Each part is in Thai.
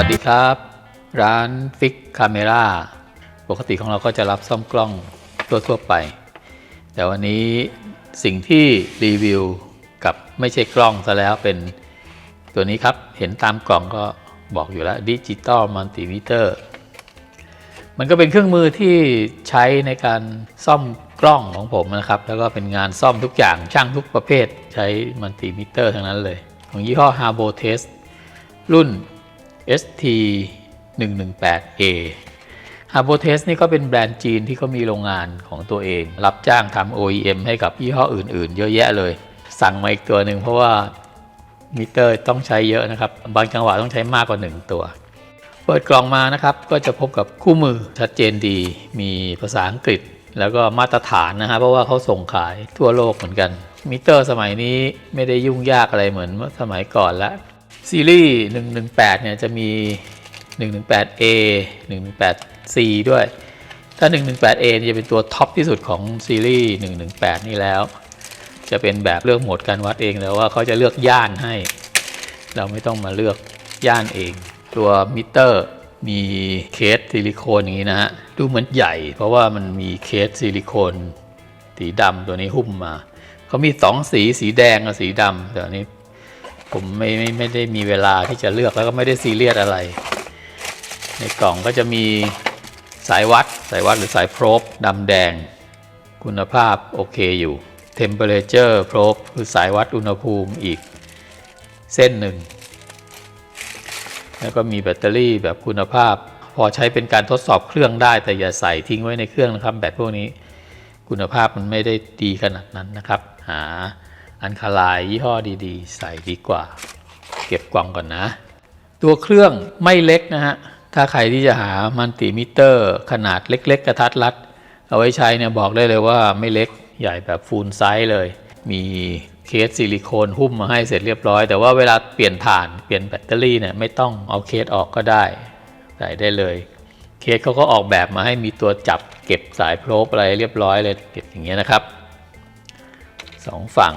วัสดีครับ ร้านฟิกคาเมราปกติของเราก็จะรับซ่อมกล้องทั่วๆไป แต่วันนี้สิ่งที่รีวิวกับไม่ใช่กล้องซะแล้วเป็นตัวนี้ครับ เห็นตามกล่องก็บอกอยู่แล้วดิจิตอลมัลติมิเตอร์มันก็เป็นเครื่องมือที่ใช้ในการซ่อมกล้องของผมนะครับ แล้วก็เป็นงานซ่อมทุกอย่างช่างทุกประเภทใช้มัลติมิเตอร์ทั้งนั้นเลย ของยี่ห้อ Harbo Test รุ่น ST 118A Harbo t e s นี่ก็เป็นแบรนด์จีนที่เขามีโรงงานของตัวเอง รับจ้างทำ OEM ให้กับยี่ห้ออื่นๆ เยอะแยะเลย สั่งมาอีกตัวหนึ่งเพราะว่ามิเตอร์ต้องใช้เยอะนะครับ บางจังหวะต้องใช้มากกว่า 1 ตัว เปิดกล่องมานะครับ ก็จะพบกับคู่มือชัดเจนดี มีภาษาอังกฤษ แล้วก็มาตรฐานนะฮะเพราะว่าเขาส่งขายทั่วโลกเหมือนกัน มิเตอร์สมัยนี้ไม่ได้ยุ่งยากอะไรเหมือนเมื่อสมัยก่อนแล้ว ซีรีส์ 118 เนี่ยจะมี 118A 118C ด้วย ถ้า 118A จะเป็นตัวท็อปที่สุดของซีรีส์ 118 นี่แล้ว จะเป็นแบบเลือกโหมดการวัดเองแล้วว่าเขาจะเลือกย่านให้ เราไม่ต้องมาเลือกย่านเอง ตัวมิเตอร์มีเคสซิลิโคนอย่างนี้นะฮะ ดูเหมือนใหญ่ เพราะว่ามันมีเคสซิลิโคนสีดำตัวนี้หุ้มมา เขามีสองสีสีแดงกับสีดำแต่อันนี้ ผมไม่ไม่ไม่ได้มีเวลาที่จะเลือกแล้วก็ไม่ได้ซีเรียสอะไร ในกล่องก็จะมีสายวัด สายวัดหรือสายโพรบดำแดง คุณภาพโอเคอยู่ temperature probe คือสายวัดอุณหภูมิอีกเส้นหนึ่ง แล้วก็มีแบตเตอรี่แบบคุณภาพ พอใช้เป็นการทดสอบเครื่องได้ แต่อย่าใส่ทิ้งไว้ในเครื่องนะครับ แบตพวกนี้ คุณภาพมันไม่ได้ดีขนาดนั้นนะครับ หา อันคาลายยี่ห้อดีๆ ใส่ดีกว่า เก็บกล่องก่อนนะ ตัวเครื่องไม่เล็กนะฮะ ถ้าใครที่จะหามัลติมิเตอร์ ขนาดเล็ก ๆ กระทัดรัด เอาไว้ใช้เนี่ยบอกได้เลยว่าไม่เล็กใหญ่แบบฟูลไซส์เลย มีเคสซิลิโคนหุ้มมาให้เสร็จเรียบร้อย แต่ว่าเวลาเปลี่ยนถ่านเปลี่ยนแบตเตอรี่เนี่ยไม่ต้องเอาเคสออกก็ได้ ใส่ได้เลย เคสเขาก็ออกแบบมาให้มีตัวจับเก็บสายโพรบอะไรเรียบร้อยเลยเก็บอย่างเงี้ยนะครับสองฝั่ง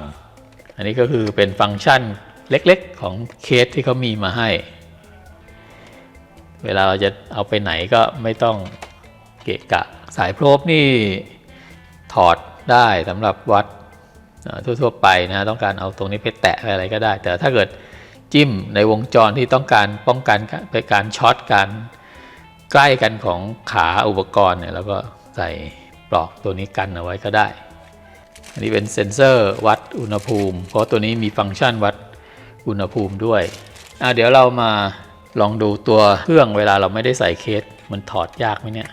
อันนี้ก็คือเป็นฟังก์ชันเล็กๆ ของเคสที่เขามีมาให้ เวลาเราจะเอาไปไหนก็ไม่ต้องเกะกะ สายโพรบนี่ถอดได้สำหรับวัดทั่วๆไปนะต้องการเอาตรงนี้ไปแตะอะไรก็ได้ แต่ถ้าเกิดจิ้มในวงจรที่ต้องการป้องกันไปการช็อตการใกล้กันของขาอุปกรณ์เนี่ยเราก็ใส่ปลอกตัวนี้กันเอาไว้ก็ได้ อันนี้เป็นเซ็นเซอร์วัดอุณหภูมิ เพราะตัวนี้มีฟังก์ชันวัดอุณหภูมิด้วยอะเดี๋ยวเรามาลองดูตัวเครื่องเวลาเราไม่ได้ใส่เคส มันถอดยากไหมเนี่ย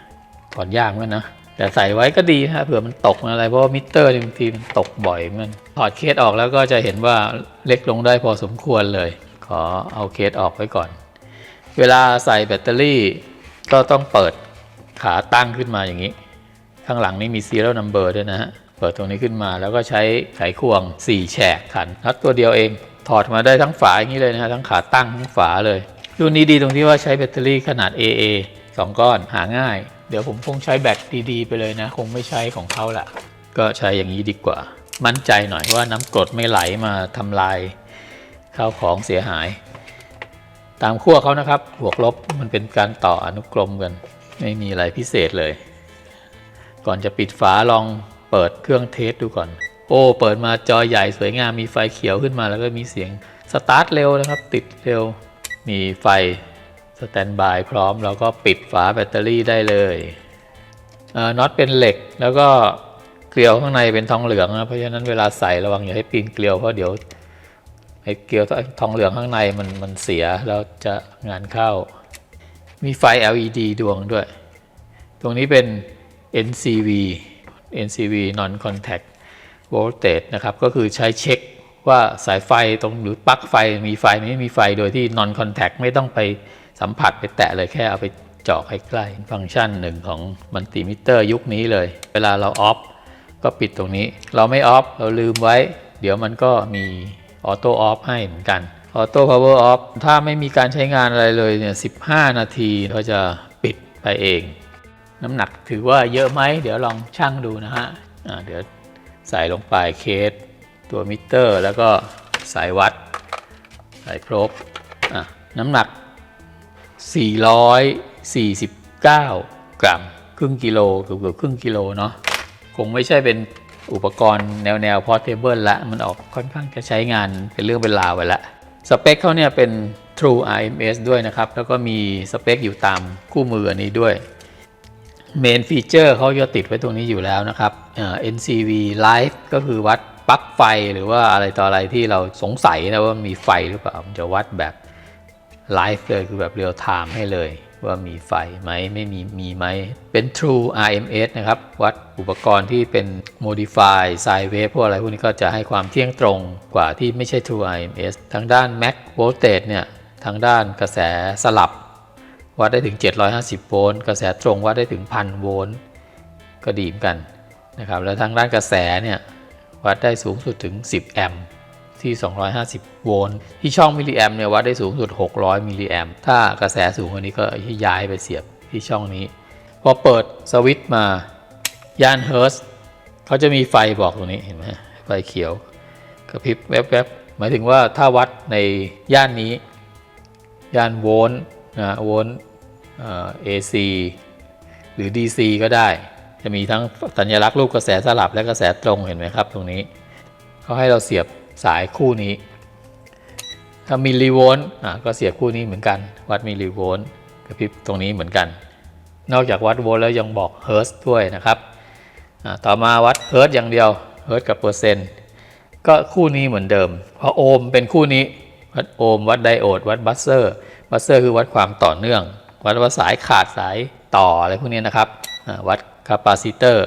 ถอดยากเหมือนกันนะแต่ใส่ไว้ก็ดีนะเผื่อมันตกอะไรเพราะมิเตอร์บางทีมันตกบ่อยเหมือนกันถอดเคสออกแล้วก็จะเห็นว่าเล็กลงได้พอสมควรเลย ขอเอาเคสออกไว้ก่อน เวลาใส่แบตเตอรี่ ก็ต้องเปิดขาตั้งขึ้นมาอย่างนี้ ข้างหลังนี่มี serial number ด้วยนะฮะ เปิดตรงนี้ขึ้นมาแล้วก็ใช้ไขควง 4 แฉกขันน็อตตัวเดียวเอง ถอดมาได้ทั้งฝาอย่างนี้เลยนะฮะทั้งขาตั้งทั้งฝาเลยรุ่นนี้ดีตรงที่ว่าใช้แบตเตอรี่ขนาด AA 2 ก้อนหาง่าย เดี๋ยวผมคงใช้แบตดีๆไปเลยนะ คงไม่ใช้ของเขาละก็ใช้อย่างนี้ดีกว่า มั่นใจหน่อยว่าน้ำกรดไม่ไหลมาทำลายข้าวของเสียหาย ตามขั้วเขานะครับบวกลบมันเป็นการต่ออนุกรมกัน ไม่มีอะไรพิเศษเลย ก่อนจะปิดฝาลอง เปิดเครื่องเทสดูก่อน โอ้ เปิดมาจอใหญ่สวยงามมีไฟเขียวขึ้นมาแล้วก็มีเสียงสตาร์ทเร็วนะครับ ติดเร็ว มีไฟสแตนบายพร้อมเราก็ปิดฝาแบตเตอรี่ได้เลยน็อตเป็นเหล็กแล้วก็เกลียวข้างในเป็นทองเหลืองนะเพราะฉะนั้นเวลาใส่ระวังอย่าให้ปีนเกลียวเพราะเดี๋ยวไอ้เกลียวทองเหลืองข้างในมันมันเสียแล้วจะงานเข้า มีไฟ LED ดวงด้วย ตรงนี้เป็น NCV NCV non contact voltage นะครับ ก็คือใช้เช็คว่าสายไฟตรงหรือปลั๊กไฟมีไฟไม่มีไฟโดยที่ non contact ไม่ต้องไปสัมผัสไปแตะเลยแค่เอาไปเจาะใกล้ๆฟังก์ชันหนึ่งของมัลติมิเตอร์ยุคนี้เลย เวลาเราออฟก็ปิดตรงนี้ เราไม่ออฟเราลืมไว้ เดี๋ยวมันก็มีออโต้ออฟให้เหมือนกันออโต้พาวเวอร์ออฟถ้าไม่มีการใช้งานอะไรเลยเนี่ย15 นาทีก็จะปิดไปเอง น้ำหนักถือว่าเยอะไหม เดี๋ยวลองชั่งดูนะฮะเดี๋ยวใส่ลงไปเคส ตัวมิเตอร์ แล้วก็สายวัด สายพลบน้ำหนัก 449 กรัม ครึ่งกิโลเกือบเกือบครึ่งกิโลเนาะคงไม่ใช่เป็นอุปกรณ์แนวแนวพอเทเบิลละ มันออกค่อนข้างจะใช้งานเป็นเรื่องเป็นราวไปละสเปคเขาเนี่ยเป็น True RMS ด้วยนะครับ แล้วก็มีสเปคอยู่ตามคู่มืออันนี้ด้วย เมนฟีเจอร์เขาจะติดไว้ตรงนี้อยู่แล้วนะครับ NCV Live ก็คือวัดปลั๊กไฟหรือว่าอะไรต่ออะไรที่เราสงสัยนะว่ามีไฟหรือเปล่าจะวัดแบบไลฟ์เลยคือแบบเรียลไทม์ให้เลย ว่ามีไฟไหมไม่มีมีไหมเป็น True RMS นะครับ วัดอุปกรณ์ที่เป็น Modify Sine Wave พวกอะไรพวกนี้ก็จะให้ความเที่ยงตรงกว่าที่ไม่ใช่ True RMS ทางด้าน Max Voltage เนี่ยทางด้านกระแสสลับ วัดได้ถึง 750 โวลต์ กระแสตรงวัดได้ถึง 1,000 โวลต์ ก็ดีเหมือนกันนะครับ แล้วทางด้านกระแสเนี่ยวัดได้สูงสุดถึง 10 แอมป์ที่ 250 โวลต์ ที่ช่องมิลลิแอมป์เนี่ยวัดได้สูงสุด 600 มิลลิแอมป์ ถ้ากระแสสูงกว่านี้ก็ย้ายไปเสียบที่ช่องนี้ พอเปิดสวิตช์มา ย่านเฮิร์สเขาจะมีไฟบอกตรงนี้เห็นไหมไฟเขียวกระพริบแวบๆ หมายถึงว่าถ้าวัดในย่านนี้ ย่านโวลต์นะโวลต์ AC หรือ DC ก็ได้ จะมีทั้งสัญลักษณ์รูปกระแสสลับและกระแสตรงเห็นไหมครับ ตรงนี้เขาให้เราเสียบสายคู่นี้ ถ้ามิลลิโวลต์ก็เสียบคู่นี้เหมือนกัน วัดมิลลิโวลต์กระพริบตรงนี้เหมือนกัน นอกจากวัดโวลต์แล้วยังบอกเฮิร์ตด้วยนะครับต่อมาวัดเฮิร์ตอย่างเดียวเฮิร์ตกับเปอร์เซ็นต์ก็คู่นี้เหมือนเดิม เพราะโอห์มเป็นคู่นี้วัดโอห์มวัดไดโอด วัดบัสเซอร์ บัสเซอร์คือวัดความต่อเนื่อง วัดว่าสายขาดสายต่ออะไรพวกนี้นะครับ วัดคาปาซิเตอร์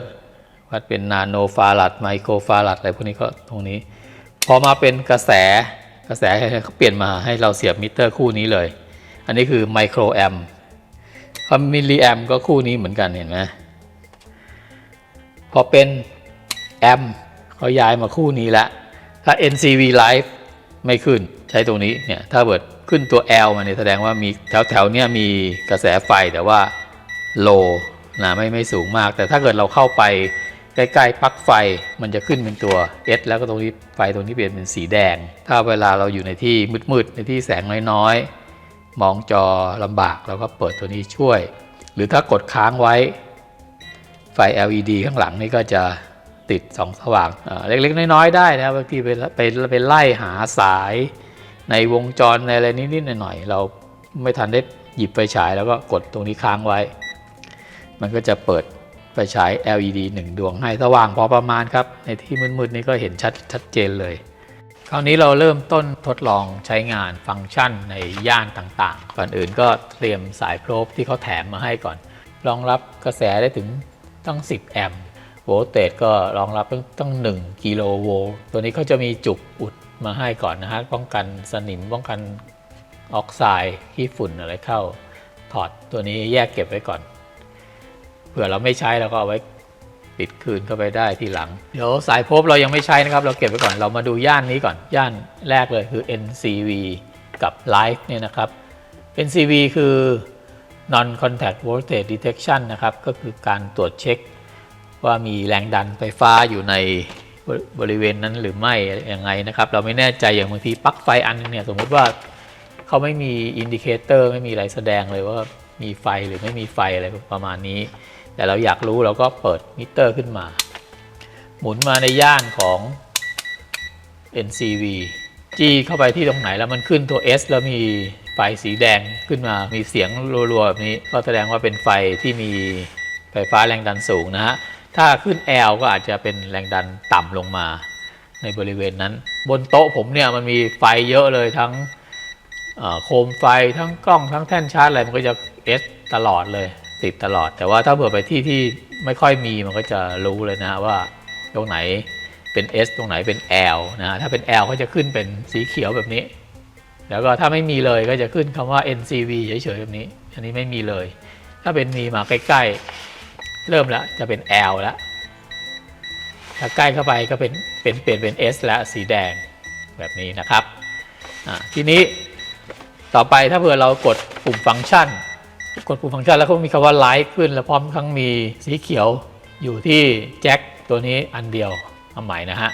วัดเป็นนาโนฟารัดไมโครฟารัดอะไรพวกนี้ก็ตรงนี้ พอมาเป็นกระแสกระแสเขาเปลี่ยนมาให้เราเสียบมิเตอร์คู่นี้เลย อันนี้คือไมโครแอมพอมิลลิแอมก็คู่นี้เหมือนกันเห็นไหมพอเป็นแอมเขาย้ายมาคู่นี้ละถ้า NCV Live ไม่ขึ้นใช้ตรงนี้เนี่ยถ้าเกิด ขึ้นตัว L มาเนี่ยแสดงว่ามีแถวแถวๆเนี่ยมีกระแสไฟแต่ว่า low นะไม่ไม่สูงมาก แต่ถ้าเกิดเราเข้าไปใกล้ๆปลั๊กไฟมันจะขึ้นเป็นตัว S แล้วก็ตรงนี้ไฟตรงนี้เปลี่ยนเป็นสีแดง ถ้าเวลาเราอยู่ในที่มืดๆในที่แสงน้อยๆ มองจอลำบากเราก็เปิดตัวนี้ช่วย หรือถ้ากดค้างไว้ ไฟ LED ข้างหลังนี่ก็จะติดสองสว่างเล็กๆ น้อยๆ ได้นะบางทีไปไปไปไล่หาสาย ในวงจรในอะไรนิดๆหน่อยๆเราไม่ทันได้หยิบไฟฉายแล้วก็กดตรงนี้ค้างไว้ มันก็จะเปิดไฟฉาย LED 1 ดวงให้สว่างพอประมาณครับ ในที่มืดๆนี่ก็เห็นชัดชัดเจนเลย คราวนี้เราเริ่มต้นทดลองใช้งานฟังก์ชันในย่านต่างๆ ก่อนอื่นก็เตรียมสายโพรบที่เขาแถมมาให้ก่อน รองรับกระแสได้ถึงตั้ง 10 แอมป์โวลต์เตจก็รองรับตั้งตั้ง 1 กิโลโวลต์ตัวนี้เขาจะมีจุกอุด มาให้ก่อนนะฮะป้องกันสนิมป้องกันออกไซด์ขี้ฝุ่นอะไรเข้า ถอดตัวนี้แยกเก็บไว้ก่อน เผื่อเราไม่ใช้เราก็เอาไว้ปิดคืนเข้าไปได้ทีหลัง เดี๋ยวสายพบเรายังไม่ใช้นะครับ เราเก็บไว้ก่อนเรามาดูย่านนี้ก่อน ย่านแรกเลยคือ NCV กับ Live เนี่ยนะครับ NCV คือ non contact voltage detection นะครับ ก็คือการตรวจเช็คว่ามีแรงดันไฟฟ้าอยู่ใน บริเวณนั้นหรือไม่อยังไงนะครับ เราไม่แน่ใจอย่างบางทีปลั๊กไฟอันนึงเนี่ยสมมติว่าเขาไม่มีอินดิเคเตอร์ไม่มีอะไรแสดงเลยว่ามีไฟหรือไม่มีไฟอะไรประมาณนี้ แต่เราอยากรู้เราก็เปิดมิเตอร์ขึ้นมา หมุนมาในย่านของ NCV จี้เข้าไปที่ตรงไหนแล้วมันขึ้นตัว S แล้วมีไฟสีแดงขึ้นมา มีเสียงรัวๆแบบนี้ ก็แสดงว่าเป็นไฟที่มีไฟฟ้าแรงดันสูงนะฮะ ถ้าขึ้น L ก็อาจจะเป็นแรงดันต่ำลงมาในบริเวณนั้น บนโต๊ะผมเนี่ยมันมีไฟเยอะเลยทั้งโคมไฟทั้งกล้องทั้งแท่นชาร์จอะไรมันก็จะ S ตลอดเลย ติดตลอด แต่ว่าถ้าเผื่อไปที่ที่ไม่ค่อยมีมันก็จะรู้เลยนะว่าตรงไหนเป็น S ตรงไหนเป็น L นะถ้าเป็น L ก็จะขึ้นเป็นสีเขียวแบบนี้ แล้วก็ถ้าไม่มีเลยก็จะขึ้นคำว่า NCV เฉยๆแบบนี้ อันนี้ไม่มีเลย ถ้าเป็นมีมาใกล้ๆ เริ่มแล้วจะเป็น L แล้วถ้าใกล้เข้าไปก็เป็นเป็นเปลี่ยนเป็น S แล้วสีแดงแบบนี้นะครับทีนี้ต่อไปถ้าเผื่อเรากดปุ่มฟังก์ชัน กดปุ่มฟังก์ชันแล้วก็มีคำว่าไลท์ขึ้น แล้วพร้อมทั้งมีสีเขียวอยู่ที่แจ็คตัวนี้อันเดียวเอาใหม่นะฮะ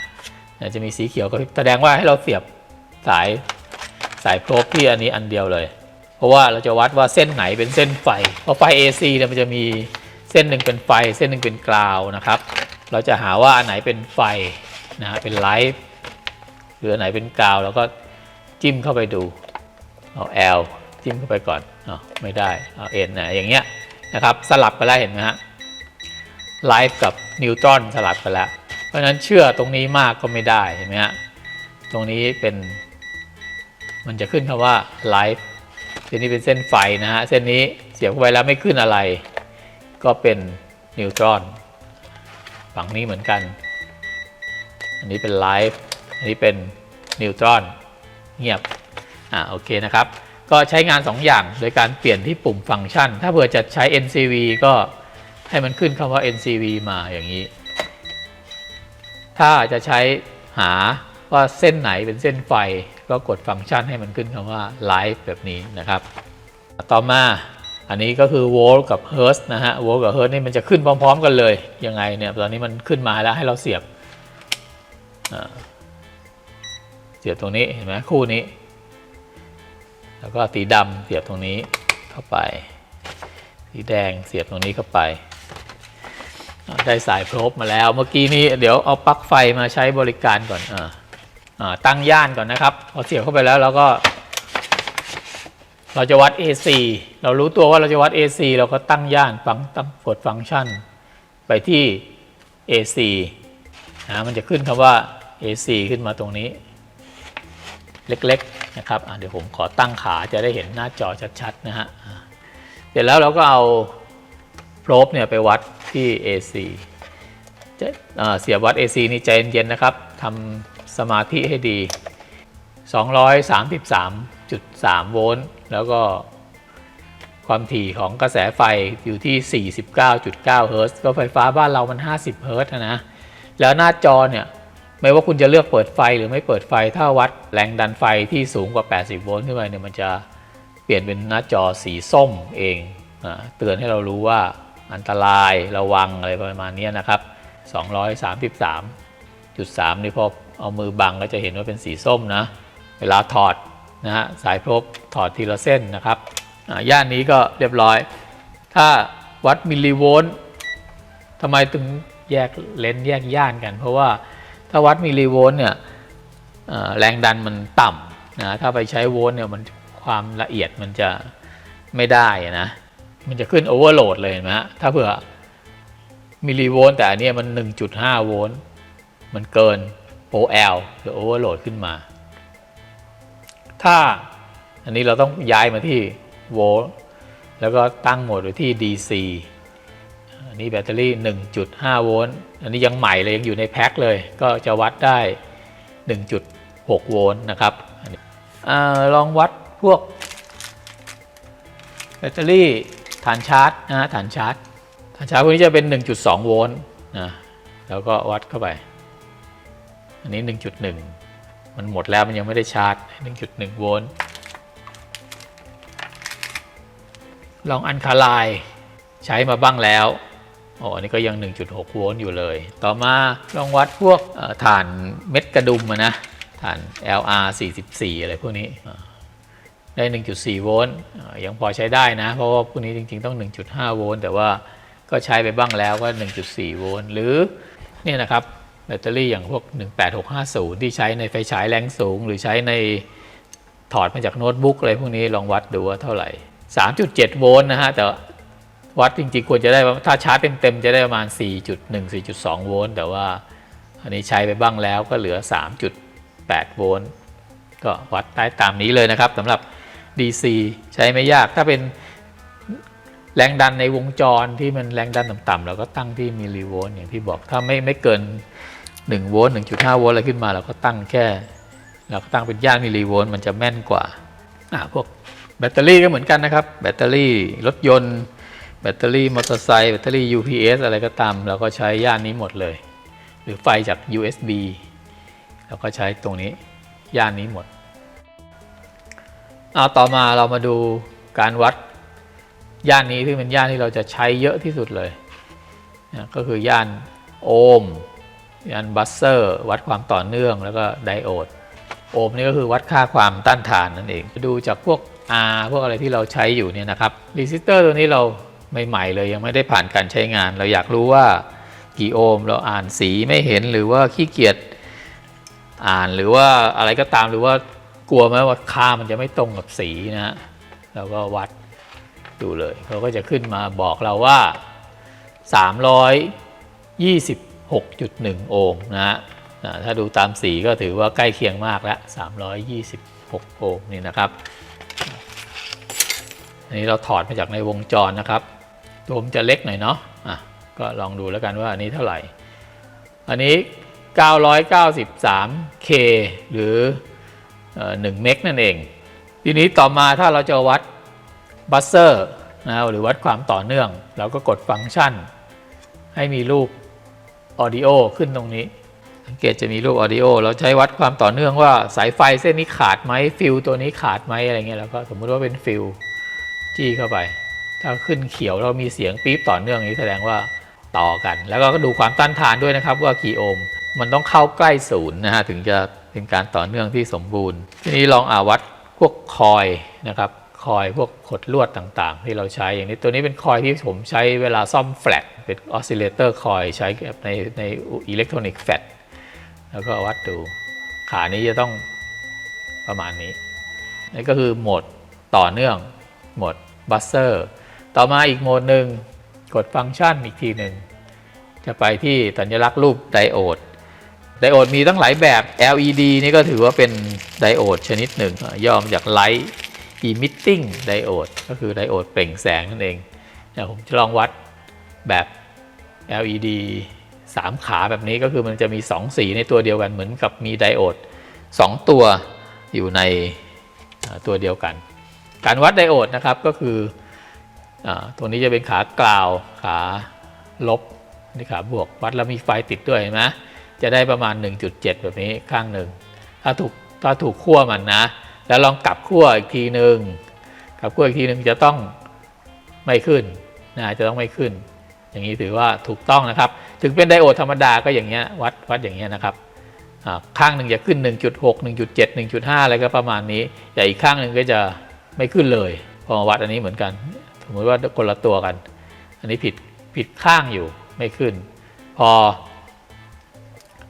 จะมีสีเขียวก็แสดงว่าให้เราเสียบสายสายโพรบที่อันนี้อันเดียวเลยโพราะว่าเราจะวัดว่าเส้นไหนเป็นเส้นไฟเพราะไฟ AC เนี่ยมันจะมี เส้นหนึ่งเป็นไฟ เส้นหนึ่งเป็นกราวนะครับ เราจะหาว่าอันไหนเป็นไฟนะฮะเป็นไลท์หรืออันไหนเป็นกราวแล้วก็จิ้มเข้าไปดูเอา L จิ้มเข้าไปก่อนอ๋อไม่ได้เอา N นะอย่างเงี้ยนะครับสลับไปแล้วเห็นไหมฮะไลฟ์กับนิวตรอนสลับไปแล้ว เพราะฉะนั้นเชื่อตรงนี้มากก็ไม่ได้เห็นไหมฮะตรงนี้เป็นมันจะขึ้นคำว่าไลฟ์เส้นนี้เป็นเส้นไฟนะฮะเส้นนี้เสียบเข้าไปแล้วไม่ขึ้นอะไร ก็เป็นนิวตรอน ฝั่งนี้เหมือนกัน อันนี้เป็นไลฟ์อันนี้เป็นนิวตรอน เงียบ อ่าโอเคนะครับ ก็ใช้งาน 2 อย่างโดยการเปลี่ยนที่ปุ่มฟังก์ชัน ถ้าเผื่อจะใช้ NCV ก็ให้มันขึ้นคำว่า NCV มาอย่างนี้ ถ้าจะใช้หาว่าเส้นไหนเป็นเส้นไฟ ก็กดฟังก์ชันให้มันขึ้นคำว่า Live แบบนี้นะครับ ต่อมา อันนี้ก็คือโวลต์กับเฮิร์ตนะฮะโวลต์กับเฮิร์ตนี่มันจะขึ้นพร้อม ๆ กันเลยยังไงเนี่ยตอนนี้มันขึ้นมาแล้วให้เราเสียบเสียบตรงนี้เห็นไหมคู่นี้ แล้วก็สีดำเสียบตรงนี้เข้าไป สีแดงเสียบตรงนี้เข้าไป ได้สายโพรบมาแล้วเมื่อกี้นี้เดี๋ยวเอาปลั๊กไฟมาใช้บริการก่อนออตั้งย่านก่อนนะครับพอเสียบเข้าไปแล้วเราก็ เราจะวัด AC เรารู้ตัวว่าเราจะวัด AC เราก็ตั้งย่านฟังตั้งกดฟังก์ชัน ไปที่ AC นะมันจะขึ้นคำว่า AC ขึ้นมาตรงนี้ เล็กๆนะครับเดี๋ยวผมขอตั้งขาจะได้เห็นหน้าจอชัดๆนะฮะเสร็จแล้วเราก็เอาโพรบเนี่ยไปวัดที่ AC เสียบวัด AC นี่ใจเย็นๆนะครับทำสมาธิให้ดี 233.3 โวลต์ แล้วก็ความถี่ของกระแสไฟอยู่ที่ 49.9 เฮิรตซ์ก็ไฟฟ้าบ้านเรามัน 50 เฮิรตซ์นะนะ แล้วหน้าจอเนี่ย ไม่ว่าคุณจะเลือกเปิดไฟหรือไม่เปิดไฟ ถ้าวัดแรงดันไฟที่สูงกว่า 80 โวลต์ขึ้นไปเนี่ยมันจะเปลี่ยนเป็นหน้าจอสีส้มเองเตือนให้เรารู้ว่าอันตรายระวังอะไรประมาณนี้นะครับ 233.3 นี่พอเอามือบังก็จะเห็นว่าเป็นสีส้มนะ เวลาถอด นะฮะสายพบถอดทีละเส้นนะครับย่านนี้ก็เรียบร้อย ถ้าวัดมิลลิโวลต์ทำไมถึงแยกเลนส์แยกย่านกัน เพราะว่าถ้าวัดมิลลิโวลต์เนี่ยแรงดันมันต่ำนะถ้าไปใช้โวลต์เนี่ยมันความละเอียดมันจะไม่ได้นะมันจะขึ้นโอเวอร์โหลดเลยนไหมฮะถ้าเผื่อมิลลิโวลต์แต่อันนี้มัน 1.5 โวลต์มันเกิน OL หรือโอเวอร์โหลดขึ้นมา ถ้าอันนี้เราต้องย้ายมาที่โวลต์แล้วก็ตั้งโหมดไว้ที่ DC อันนี้แบตเตอรี่ 1.5 โวลต์ อันนี้ยังใหม่เลยยังอยู่ในแพ็คเลย ก็จะวัดได้ 1.6 โวลต์นะครับอนนอลองวัดพวกแบตเตอรี่ฐานชาร์จนะฮะฐานชาร์จฐานชาร์จพวกนี้จะเป็น 1.2 โวลต์นะ แล้วก็วัดเข้าไป อันนี้ 1.1 มันหมดแล้วมันยังไม่ได้ชาร์จ 1.1 โวลต์ ลองอันคาลน์ใช้มาบ้างแล้วโอ้อันนี้ก็ยัง 1.6 โวลต์อยู่เลย ต่อมาลองวัดพวกเอ่อถ่านเม็ดกระดุมนะถ่าน LR 44 อะไรพวกนี้ได้ 1.4 โวลต์ยังพอใช้ได้นะ เพราะว่าพวกนี้จริง ๆ ต้อง 1.5 โวลต์แต่ว่าก็ใช้ไปบ้างแล้วก็ 1.4 โวลต์หรือเนี่ยนะครับ แบตเตอรี่อย่างพวก 18650 ที่ใช้ในไฟฉายแรงสูง หรือใช้ในถอดมาจากโน้ตบุ๊กอะไรพวกนี้ลองวัดดูว่าเท่าไหร่ 3.7 โวลต์นะฮะ แต่วัดจริงๆ ควรจะได้ถ้าชาร์จเต็มๆ จะได้ประมาณ 4.1 4.2 โวลต์แต่ว่าอันนี้ใช้ไปบ้างแล้วก็เหลือ 3.8 โวลต์ก็วัดได้ตามนี้เลยนะครับสำหรับ DC ใช้ไม่ยากถ้าเป็นแรงดันในวงจรที่มันแรงดันต่ำๆเราก็ตั้งที่มิลลิโวลต์อย่างที่บอกถ้าไม่ไม่เกิน 1โวลต์1.5โวลต์อะไรขึ้นมาเราก็ตั้งแค่เราก็ตั้งเป็นย่านมิลลิโวลต์มันจะแม่นกว่าอ่าพวกแบตเตอรี่ก็เหมือนกันนะครับ แบตเตอรี่รถยนต์ แบตเตอรี่มอเตอร์ไซค์แบตเตอรี่ UPS อะไรก็ตาม เราก็ใช้ย่านนี้หมดเลย หรือไฟจาก USB เราก็ใช้ตรงนี้ย่านนี้หมดเอาต่อมาเรามาดูการวัดย่านนี้ที่เป็นย่านที่เราจะใช้เยอะที่สุดเลยนะก็คือย่านโอห์ม ย่านบัสเซอร์วัดความต่อเนื่องแล้วก็ไดโอด โอห์มนี่ก็คือวัดค่าความต้านทานนั่นเอง ดูจากพวก R พวกอะไรที่เราใช้อยู่เนี่ยนะครับรีสิสเตอร์ตัวนี้เราใหม่ๆเลยยังไม่ได้ผ่านการใช้งาน เราอยากรู้ว่ากี่โอห์มเราอ่านสีไม่เห็นหรือว่าขี้เกียจอ่านหรือว่าอะไรก็ตามหรือว่ากลัวไหมว่าค่ามันจะไม่ตรงกับสีนะฮะเราก็วัดดูเลยเขาก็จะขึ้นมาบอกเราว่า 6.1 โอห์มนะฮะถ้าดูตามสีก็ถือว่าใกล้เคียงมากแล้ว 326 โอห์มนี่นะครับ อันนี้เราถอดมาจากในวงจรนะครับ ตัวมันจะเล็กหน่อยเนาะอะก็ลองดูแล้วกันว่าอันนี้เท่าไหร่ อันนี้ 993K หรือเอ่อ1เมกนั่นเอง ทีนี้ต่อมาถ้าเราจะวัดบัสเซอร์นะหรือวัดความต่อเนื่อง เราก็กดฟังก์ชัน ให้มีรูป Audio ขึ้นตรงนี้ สังเกตจะมีรูป Audio เราใช้วัดความต่อเนื่องว่าสายไฟเส้นนี้ขาดไหมฟิลตัวนี้ขาดไหมอะไรเงี้ยแล้วก็สมมุติว่าเป็นฟิลจี้เข้าไป ถ้าขึ้นเขียวเรามีเสียงปี๊บต่อเนื่องนี้แสดงว่าต่อกัน แล้วก็ดูความต้านทานด้วยนะครับว่ากี่โอห์มมันต้องเข้าใกล้ศูนย์นะฮะถึงจะเป็นการต่อเนื่องที่สมบูรณ์ ทีนี้ลองอาวัดพวกคอยนะครับคอยพวกขดลวดต่างๆ ที่เราใช้อย่างนี้ตัวนี้เป็นคอยที่ผมใช้เวลาซ่อมแฟลต เป็นออสซิเลเตอร์คอยใช้ในในอิเล็กทรอนิกส์แฟตแล้วก็วัดดู ขานี้จะต้องประมาณนี้นี่ก็คือโหมดต่อเนื่องโหมดบัสเซอร์ต่อมาอีกโหมดหนึ่งกดฟังก์ชันอีกทีหนึ่งจะไปที่สัญลักษณ์รูปไดโอดไดโอดมีตั้งหลายแบบ LED นี่ก็ถือว่าเป็นไดโอดชนิดหนึ่ง ย่อมาจาก Light Emitting Diode ก็คือไดโอดเปล่งแสงนั่นเองเดี๋ยวผมจะลองวัด แบบ LED 3 ขาแบบนี้ก็คือมันจะมี 2 สีในตัวเดียวกันเหมือนกับมีไดโอด 2 ตัวอยู่ในตัวเดียวกัน การวัดไดโอดนะครับก็คืออตัวนี้จะเป็นขากล่าวขาลบนี่ขาบวกวัดแล้วมีไฟติดด้วยเห็นไหมจะได้ประมาณ 1.7 แบบนี้ข้างหนึ่งถ้าถูกถ้าถูกขั้วมันนะ แล้วลองกลับขั้วอีกทีหนึ่งกลับขั้วอีกทีหนึ่งจะต้องไม่ขึ้นนะจะต้องไม่ขึ้น อย่างนี้ถือว่าถูกต้องนะครับ ถึงเป็นไดโอดธรรมดาก็อย่างเงี้ยวัดวัดอย่างเงี้ยนะครับข้างหนึ่งจะขึ้น 1.6 1.7 1.5 อะไรก็ประมาณนี้ แต่อีกข้างหนึ่งก็จะไม่ขึ้นเลย พอมาวัดอันนี้เหมือนกัน สมมติว่าคนละตัวกัน อันนี้ผิดผิดข้างอยู่ไม่ขึ้น พอ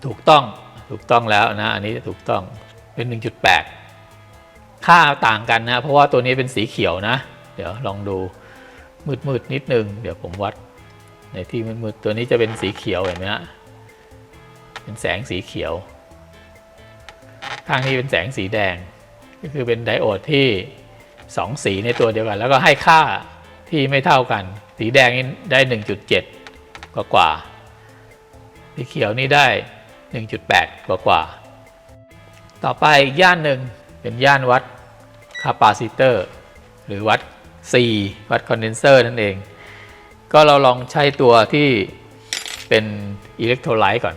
ถูกต้องถูกต้องแล้วนะ อันนี้ถูกต้องเป็น 1.8 ค่าต่างกันนะ เพราะว่าตัวนี้เป็นสีเขียวนะ เดี๋ยวลองดูมืดๆนิดนึง เดี๋ยวผมวัด ในที่มืดๆตัวนี้จะเป็นสีเขียวเห็นไหมฮะเป็นแสงสีเขียว ข้างนี้เป็นแสงสีแดง ก็คือเป็นไดโอดที่สองสีในตัวเดียวกัน แล้วก็ให้ค่าที่ไม่เท่ากัน สีแดงนี่ได้ 1.7 กว่ากว่าสีเขียวนี่ได้ 1.8 กว่ากว่า ต่อไปอีกย่านหนึ่งเป็นย่านวัดคาปาซิเตอร์ หรือวัด C วัดคอนเดนเซอร์นั่นเอง ก็เราลองใช้ตัวที่เป็นอิเล็กโทรไลต์ก่อน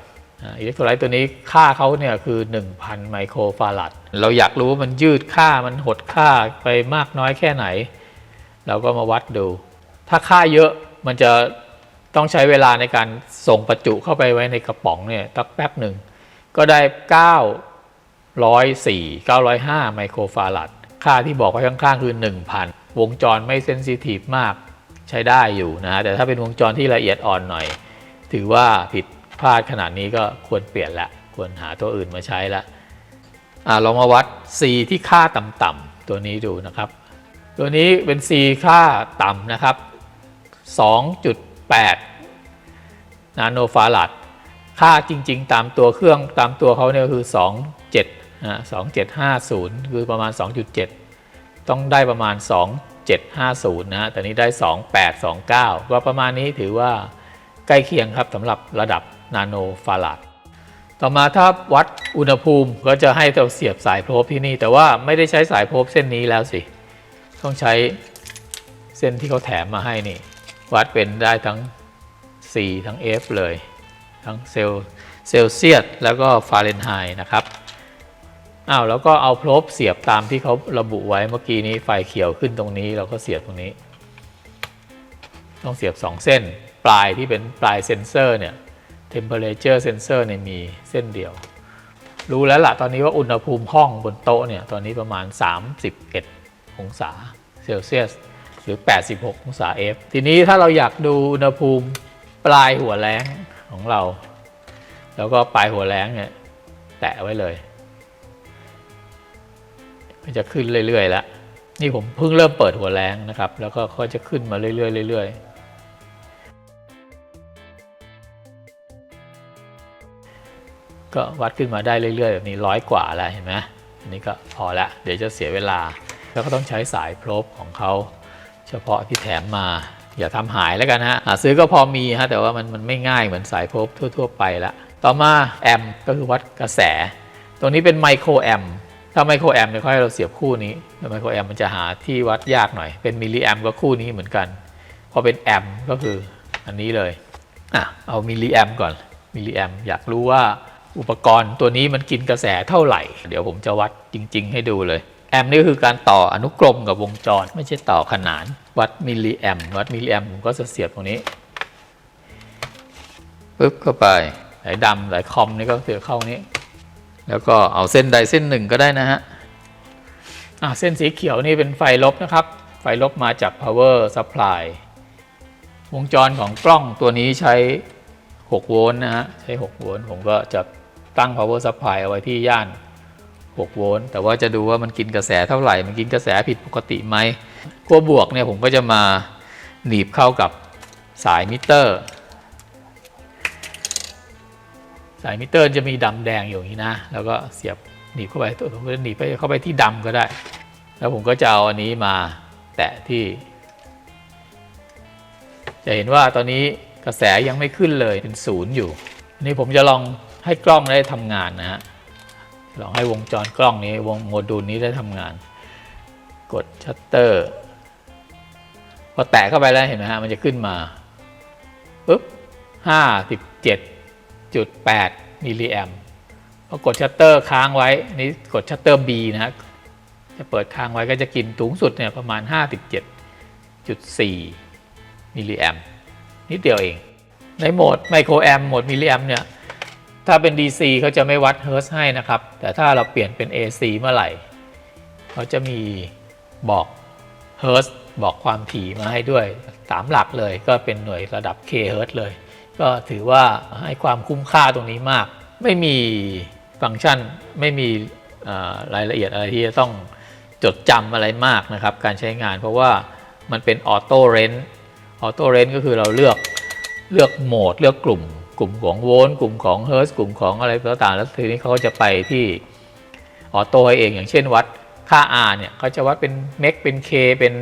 อิเล็กโทรไลต์ตัวนี้ค่าเขาเนี่ยคือ 1,000 ไมโครฟาราดเราอยากรู้ว่ามันยืดค่ามันหดค่าไปมากน้อยแค่ไหน เราก็มาวัดดู ถ้าค่าเยอะมันจะต้องใช้เวลาในการส่งประจุเข้าไปไว้ในกระป๋องเนี่ยตักแป๊บหนึ่ง ก็ได้ 904 905 ไมโครฟาราดค่าที่บอกไว้ข้างๆคือ 1,000 วงจรไม่เซนซิทีฟมาก ใช้ได้อยู่นะฮะแต่ถ้าเป็นวงจรที่ละเอียดอ่อนหน่อย ถือว่าผิดพลาดขนาดนี้ก็ควรเปลี่ยนละควรหาตัวอื่นมาใช้ละอ่าลองมาวัด C ที่ค่าต่ำๆตัวนี้ดูนะครับ ตัวนี้เป็น C ค่าต่ำนะครับ 2.8 นาโนฟาราดค่าจริง ๆ ตามตัวเครื่องตามตัวเขาเนี่ยคือ 27นะ2750 คือประมาณ 2.7 ต้องได้ประมาณ 750 นะฮะแต่นี้ได้ 2829 ก็ประมาณนี้ถือว่าใกล้เคียงครับสำหรับระดับนาโนฟาราดต่อมาถ้าวัดอุณหภูมิก็จะให้เราเสียบสายโพรบที่นี่ แต่ว่าไม่ได้ใช้สายโพรบเส้นนี้แล้วสิ ต้องใช้เส้นที่เขาแถมมาให้นี่ วัดเป็นได้ทั้ง C ทั้ง F เลย ทั้งเซลเซลเซียสแล้วก็ฟาเรนไฮต์นะครับ อ้าวแล้วก็เอาโพรบเสียบตามที่เขาระบุไว้เมื่อกี้นี้ไฟเขียวขึ้นตรงนี้ เราก็เสียบตรงนี้ ต้องเสียบ 2 เส้น ปลายที่เป็นปลายเซนเซอร์เนี่ย temperature sensor เนี่ยมีเส้นเดียว รู้แล้วล่ะตอนนี้ว่าอุณหภูมิห้องบนโต๊ะเนี่ย ตอนนี้ประมาณ 31 องศาเซลเซียสหรือ 86 องศา F ทีนี้ถ้าเราอยากดูอุณหภูมิปลายหัวแรงของเรา แล้วก็ปลายหัวแรงเนี่ยแตะไว้เลย มันจะขึ้นเรื่อยๆแล้วนี่ผมเพิ่งเริ่มเปิดหัวแรงนะครับ แล้วก็เขาจะขึ้นมาเรื่อยๆเรื่อยๆก็วัดขึ้นมาได้เรื่อยๆแบบนี้ร้อยกว่าแล้วเห็นไหมอันนี้ก็พอละเดี๋ยวจะเสียเวลา แล้วก็ต้องใช้สายโพรบของเขาเฉพาะที่แถมมา อย่าทำหายแล้วกันฮะซื้อก็พอมีฮะแต่ว่ามันมันไม่ง่ายเหมือนสายโพรบทั่ว ๆ ไปละต่อมาแอมป์ก็คือวัดกระแส ตรงนี้เป็นไมโครแอม ถ้าไมโครแอมป์เนี่ยเขาให้เราเสียบคู่นี้แล้วไมโครแอมป์มันจะหาที่วัดยากหน่อย เป็นมิลลิแอมป์ก็คู่นี้เหมือนกัน พอเป็นแอมป์ก็คืออันนี้เลยอะเอามิลลิแอมป์ก่อน มิลลิแอมป์อยากรู้ว่าอุปกรณ์ตัวนี้มันกินกระแสเท่าไหร่ เดี๋ยวผมจะวัดจริง ๆ ให้ดูเลย แอมป์นี่คือการต่ออนุกรมกับวงจร ไม่ใช่ต่อขนาน วัดมิลลิแอมป์วัดมิลลิแอมป์ผมก็จะเสียบตรงนี้ปึ๊บเข้าไปสายดำสายคอมนี่ก็เสียบเข้านี้ แล้วก็เอาเส้นใดเส้นหนึ่งก็ได้นะฮะะเส้นสีเขียวนี่เป็นไฟลบนะครับ ไฟลบมาจาก power supply วงจรของกล้องตัวนี้ใช้ 6 โวลต์นะฮะ ใช้ 6 โวลต์ ผมก็จะตั้ง power supply เอาไว้ที่ย่าน 6 โวลต์ แต่ว่าจะดูว่ามันกินกระแสเท่าไหร่ มันกินกระแสผิดปกติไหมขั้วบวกเนี่ยผมก็จะมาหนีบเข้ากับสายมิเตอร์ สายมิเตอร์จะมีดำแดงอยู่นี้นะ แล้วก็เสียบหนีบเข้าไปตัวผมก็หนีบไปเข้าไปที่ดำก็ได้ แล้วผมก็จะเอาอันนี้มาแตะที่ จะเห็นว่าตอนนี้กระแสยังไม่ขึ้นเลยเป็นศูนย์อยู่อันนี้ผมจะลองให้กล้องได้ทำงานนะฮะลองให้วงจรกล้องนี้วงโมดูลนี้ได้ทำงาน กดชัตเตอร์พอแตะเข้าไปแล้วเห็นไหมฮะมันจะขึ้นมาปุ๊บห้าสิบเจ็ด จุดแปดมิลลิแอมพอกดชัตเตอร์ค้างไว้นี่กดชัตเตอร์ B นะ จะเปิดค้างไว้ก็จะกินสูงสุดเนี่ยประมาณ 57.4 มิลลิแอมนิดเดียวเอง ในโหมดไมโครแอมโหมดมิลลิแอมเนี่ย ถ้าเป็น DC เขาจะไม่วัดเฮิร์ตซ์ให้นะครับ แต่ถ้าเราเปลี่ยนเป็น AC เมื่อไหร่ เขาจะมีบอกเฮิร์ตซ์บอกความถี่มาให้ด้วย 3 หลักเลยก็เป็นหน่วยระดับ K เฮิร์ตซ์เลย ก็ถือว่าให้ความคุ้มค่าตรงนี้มาก ไม่มีฟังก์ชันไม่มีรายละเอียดอะไรที่จะต้องจดจำอะไรมากนะครับ การใช้งานเพราะว่ามันเป็นออโต้เรนออโต้เรนก็คือเราเลือกเลือกโหมดเลือกกลุ่ม กลุ่มของโวลต์กลุ่มของเฮิร์ตซ์กลุ่มของอะไรต่างๆแล้วทีนี้เขาก็จะไปที่ออโต้ให้เองอย่างเช่นวัดค่า R เนี่ยเขาจะวัดเป็นเมกเป็น K เป็น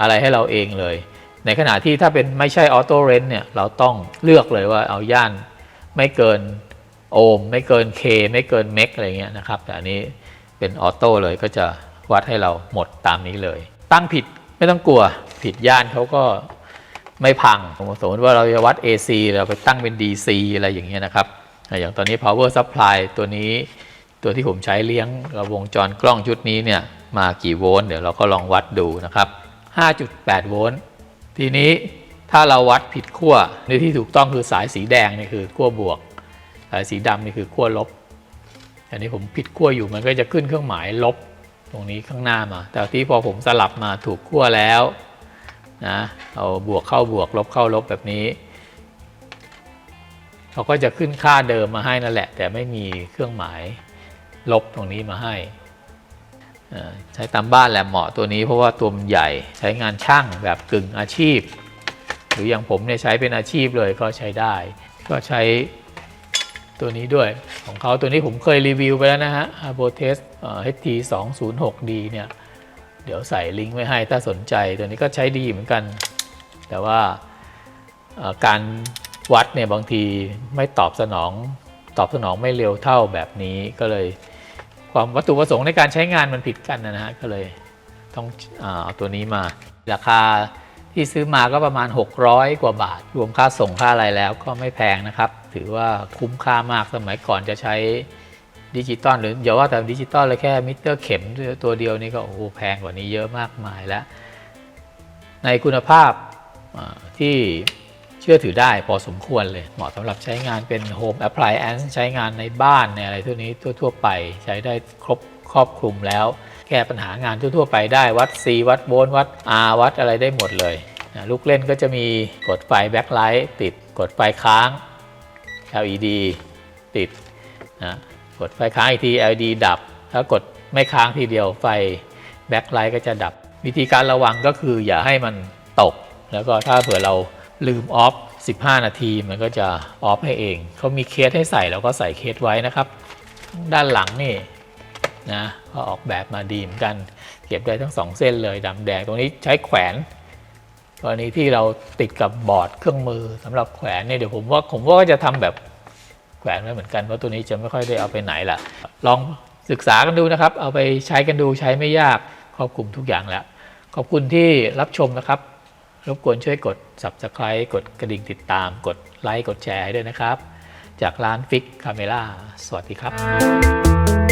อะไรให้เราเองเลย ในขณะที่ถ้าเป็นไม่ใช่ออโต้เรนเนี่ยเราต้องเลือกเลยว่าเอาย่านไม่เกินโอห์มไม่เกิน K ไม่เกินเมกอะไรเงี้ยนะครับ แต่อันนี้เป็นออโต้เลยก็จะวัดให้เราหมดตามนี้เลย ตั้งผิดไม่ต้องกลัวผิดย่านเขาก็ไม่พัง สมมติว่าเราจะวัด AC เราไปตั้งเป็น DC อะไรอย่างเงี้ยนะครับ อย่างตอนนี้ power supply ตัวนี้ ตัวที่ผมใช้เลี้ยงระวงจรกล้องชุดนี้เนี่ยมากี่โวลต์เดี๋ยวเราก็ลองวัดดูนะครับ 5.8 โวลต์ ทีนี้ถ้าเราวัดผิดขั้วในที่ถูกต้องคือสายสีแดงนี่คือขั้วบวก สายสีดำนี่คือขั้วลบ อันนี้ผมผิดขั้วอยู่มันก็จะขึ้นเครื่องหมายลบตรงนี้ข้างหน้ามา แต่ที่พอผมสลับมาถูกขั้วแล้วนะเอาบวกเข้าบวกลบเข้าลบแบบนี้เขาก็จะขึ้นค่าเดิมมาให้นั่นแหละ แต่ไม่มีเครื่องหมายลบตรงนี้มาให้ ใช้ตามบ้านแหละเหมาะตัวนี้เพราะว่าตัวมันใหญ่ใช้งานช่างแบบกึ่งอาชีพ หรืออย่างผมเนี่ยใช้เป็นอาชีพเลยก็ใช้ได้ ก็ใช้ตัวนี้ด้วยของเขาตัวนี้ผมเคยรีวิวไปแล้วนะฮะ a b o t e s HT 2 0 6 D เนี่ยเดี๋ยวใส่ลิงก์ไว้ให้ถ้าสนใจตัวนี้ก็ใช้ดีเหมือนกัน แต่ว่าการวัดเนี่ยบางทีไม่ตอบสนอง ตอบสนองไม่เร็วเท่าแบบนี้ก็เลย ความวัตถุประสงค์ในการใช้งานมันผิดกันนะฮะก็เลยต้องเอาตัวนี้มา ราคาที่ซื้อมาก็ประมาณ 600 กว่าบาท รวมค่าส่งค่าอะไรแล้วก็ไม่แพงนะครับ ถือว่าคุ้มค่ามากสมัยก่อนจะใช้ดิจิตอลหรืออย่าว่าแต่ดิจิตอลเลยแค่มิเตอร์เข็มตัวเดียวนี่ก็โอ้โหแพงกว่านี้เยอะมากมายแล้ว ในคุณภาพที่ เชื่อถือได้พอสมควรเลย เหมาะสำหรับใช้งานเป็น Home Appliance ใช้งานในบ้านในอะไรทั่วนี้ทั่ว ๆ ไปใช้ได้ครบครอบคลุมแล้ว แก้ปัญหางานทั่ว ๆ ไปได้วัด C วัดโวลต์วัด R วัดอะไรได้หมดเลยนะลูกเล่นก็จะมีกดไฟแบ็คไลท์ติดกดไฟค้าง LED ติดนะกดไฟค้างอีกที LED ดับ ถ้ากดไม่ค้างทีเดียวไฟแบ็คไลท์ก็จะดับ วิธีการระวังก็คืออย่าให้มันตก แล้วก็ถ้าเผื่อเรา ลืมออฟ 15 นาทีมันก็จะออฟให้เอง เขามีเคสให้ใส่เราก็ใส่เคสไว้นะครับ ด้านหลังนี่นะก็ออกแบบมาดีเหมือนกันเก็บได้ทั้งสองเส้นเลยดำแดงตรงนี้ใช้แขวนกรณีที่เราติดกับบอร์ดเครื่องมือสำหรับแขวนเนี่ยเดี๋ยวผมว่าผมว่าจะทำแบบแขวนไว้เหมือนกันเพราะตัวนี้จะไม่ค่อยได้เอาไปไหนละลองศึกษากันดูนะครับ เอาไปใช้กันดูใช้ไม่ยากครอบคลุมทุกอย่างแล้ว ขอบคุณที่รับชมนะครับ รบกวนช่วยกด subscribe กดกระดิ่งติดตาม กดไลค์กดแชร์ให้ด้วยนะครับ จากร้านฟิกคาเมล่าสวัสดีครับ